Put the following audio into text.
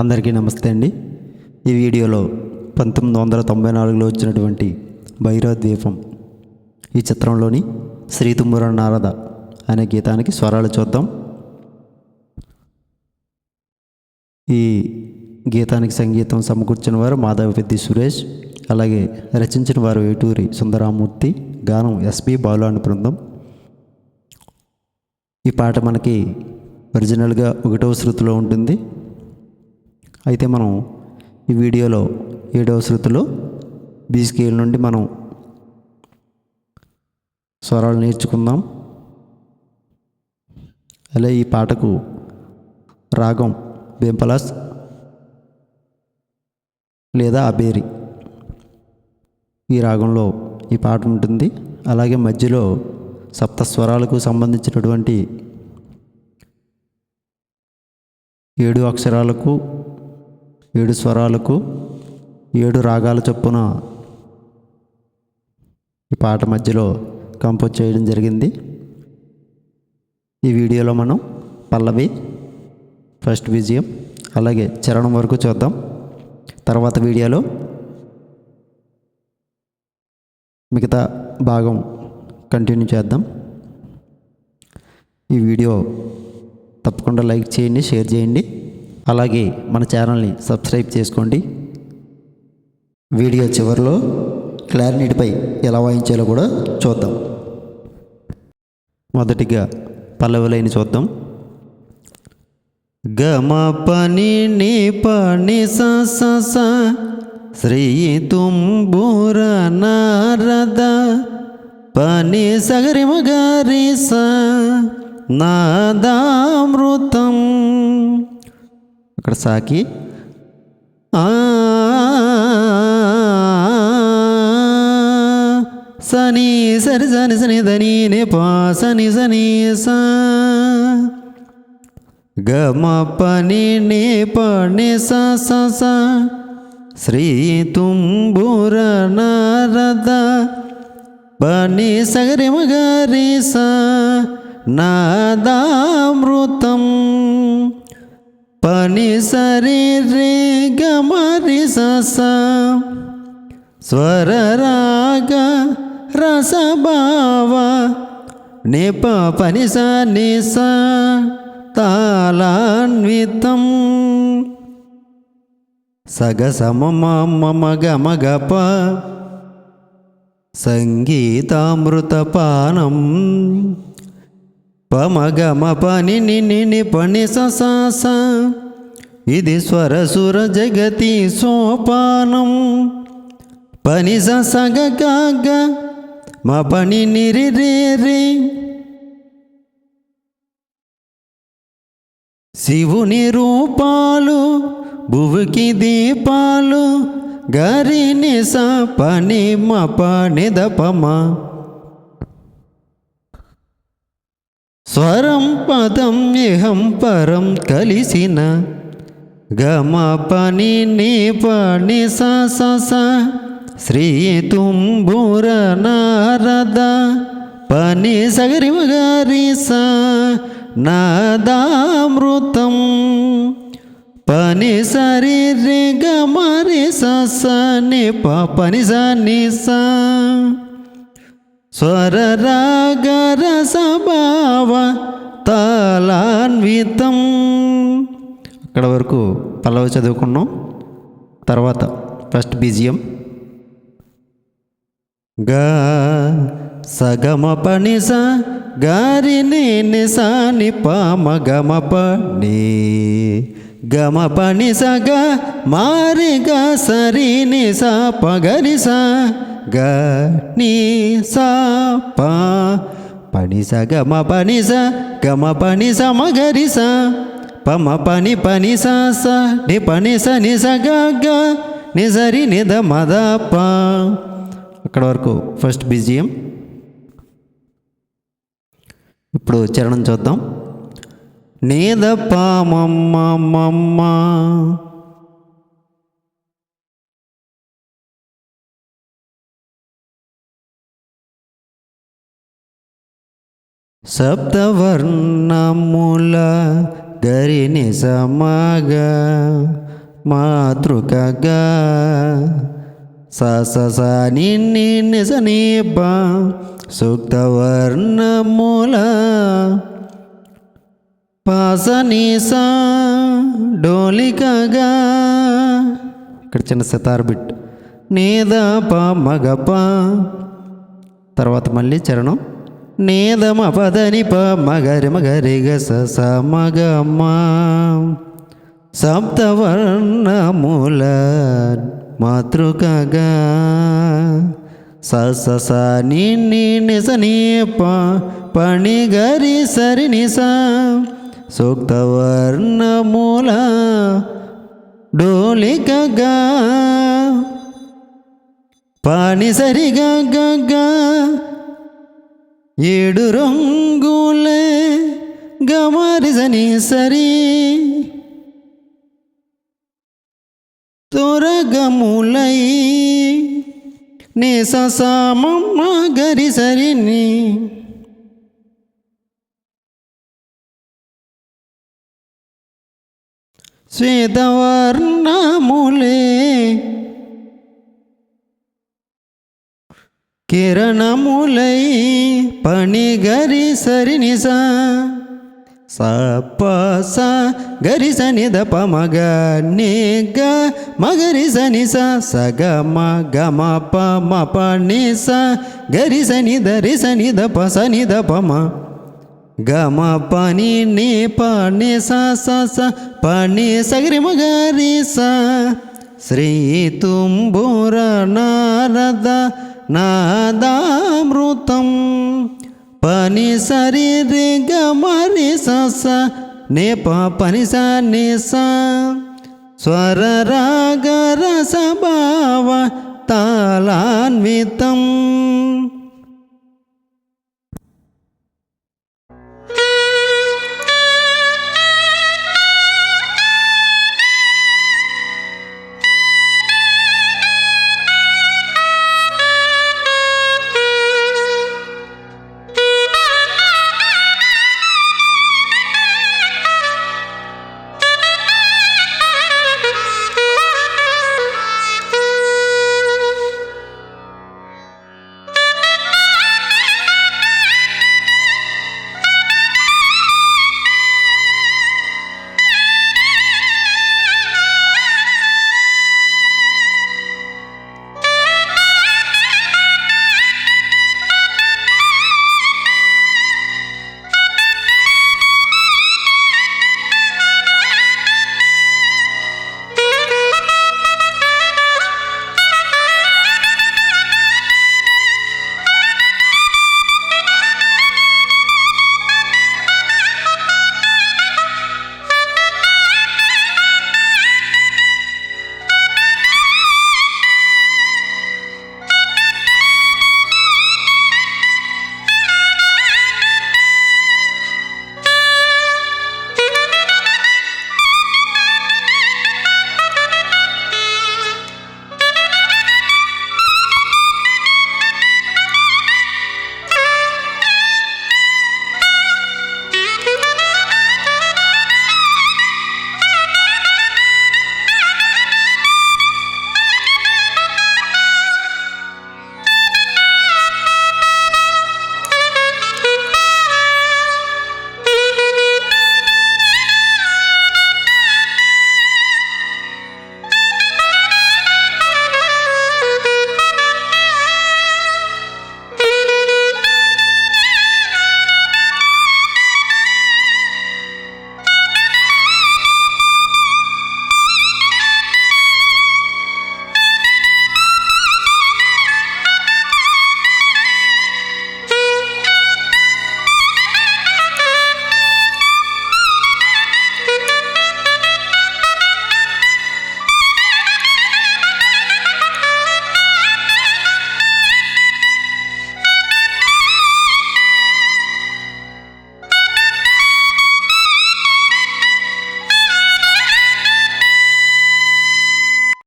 అందరికీ నమస్తే అండి. ఈ వీడియోలో పంతొమ్మిది వందల తొంభై నాలుగులో వచ్చినటువంటి భైరవ ద్వీపం ఈ చిత్రంలోని శ్రీతుమ్ముర నారద అనే గీతానికి స్వరాలు చూద్దాం. ఈ గీతానికి సంగీతం సమకూర్చిన వారు మాధవపెద్ది సురేష్ అలాగే రచించిన వారు ఏటూరి సుందరామూర్తి గానం ఎస్పి బాలు అని బృందం. ఈ పాట మనకి ఒరిజినల్గా ఒకటవ శృతిలో ఉంటుంది. అయితే మనం ఈ వీడియోలో ఏడవ శృతిలో బీ స్కేల్ నుండి మనం స్వరాలు నేర్చుకుందాం. అలా ఈ పాటకు రాగం బెంపలాస్ లేదా అబేరి ఈ రాగంలో ఈ పాట ఉంటుంది. అలాగే మధ్యలో సప్త స్వరాలకు సంబంధించినటువంటి ఏడు అక్షరాలకు ఏడు స్వరాలకు ఏడు రాగాల చొప్పున ఈ పాట మధ్యలో కంపోజ్ చేయడం జరిగింది. ఈ వీడియోలో మనం పల్లవి ఫస్ట్ విజయం అలాగే చరణం వరకు చూద్దాం. తర్వాత వీడియోలో మిగతా భాగం కంటిన్యూ చేద్దాం. ఈ వీడియో తప్పకుండా లైక్ చేయండి షేర్ చేయండి. అలాగే మన ఛానల్ని సబ్స్క్రైబ్ చేసుకోండి. వీడియో చివరిలో క్లారినీటిపై ఎలా వాయించాలో కూడా చూద్దాం. మొదటిగా పల్లవులైన చూద్దాం. గమ పని ని పని స స స శ్రీ తుంబుర నారద పని సగరి మగరి స నాదామృతం అక్కడ సాకి. సని సరి సని సని ధని నే పా సని సని సా. గమ పని నే పని స స స. శ్రీ తుంబుర నారద. పని సగరి మగరి సా. నాదామృతం పని సరి రే గమరి స స్వర రాగ రసభావ నిప పని స ని తాళాన్వితం సగ సమ మమ గమ గప సంగీతామృతపానం పమగమ పని. నిని పని స స. ఇది స్వరసుర జగతి సోపానం. పని స సగ గ మ పని నిరి రే శివుని రూపాలు భువికి దీపాలు గరిని స పని మ పని దపమ స్వరం పదం ఇహం పరం కలిసిన గమ పని నీ పని స శ్రీ తుంబుర నారద పని సగరి గారి స. నాదామృతం పని సరి రి గమరి స ని ప పని స ని స. స్వర రాగ రసభావ తలాన్వితం. అక్కడ వరకు పల్లవి చదువుకున్నాం. తర్వాత ఫస్ట్ బీజియం గా సగమ పని స గారి ని స గమ పని. గమ పని సగ మారి గ సరి ని స ప గ ని సా పా. పని స గమ పని స గమ పని స మ గరి పమ పని పని స ని పని స ని స గ గ ని సరి ని ద మద ప. అక్కడ వరకు ఫస్ట్ బీజియం. ఇప్పుడు చరణం చూద్దాం. నేద పామమ్మ మమ్మ సప్తవర్ణముల గరిని సమగా మాతృకగా. స స నిన్ని నిజ నీప సూక్త వర్ణమూల పాసనీసా డోలికగా. ఇక్కడ చిన్న సితార్ బిట్. నీద ప మగప తర్వాత మళ్ళీ చరణం. నేదమ పదని ప మగరి మగరి గ స స సప్తవర్ణముల మా మాతృకగా. స స స ని ని ని ప పణి గరి సరి నిస స. సూక్తవర్ణమూల డోలికగా. పాని సరిగా గగా ఏడు రంగులే గమరిజని సరి. తొరగములై నీ ససామమ్మ గరి సరిని. శ్వేతవర్ణములే కిరణములై పణిగరి సరినిస సప స గరి సని ద ప మగ ని గ మగరి సని స స గ మ గ మ ప మ ప ని స గరి సని ద రి సని ద ప సని ద ప మ గ మ ప ని ని ప ని స స స ప ని స గరి మ గ రి స శ్రీ తుంబుర నారద నాదామృతం పని సరి రి గ మరి స. నే పని స నిస స్వర రాగ రస భావ తాళాన్వితం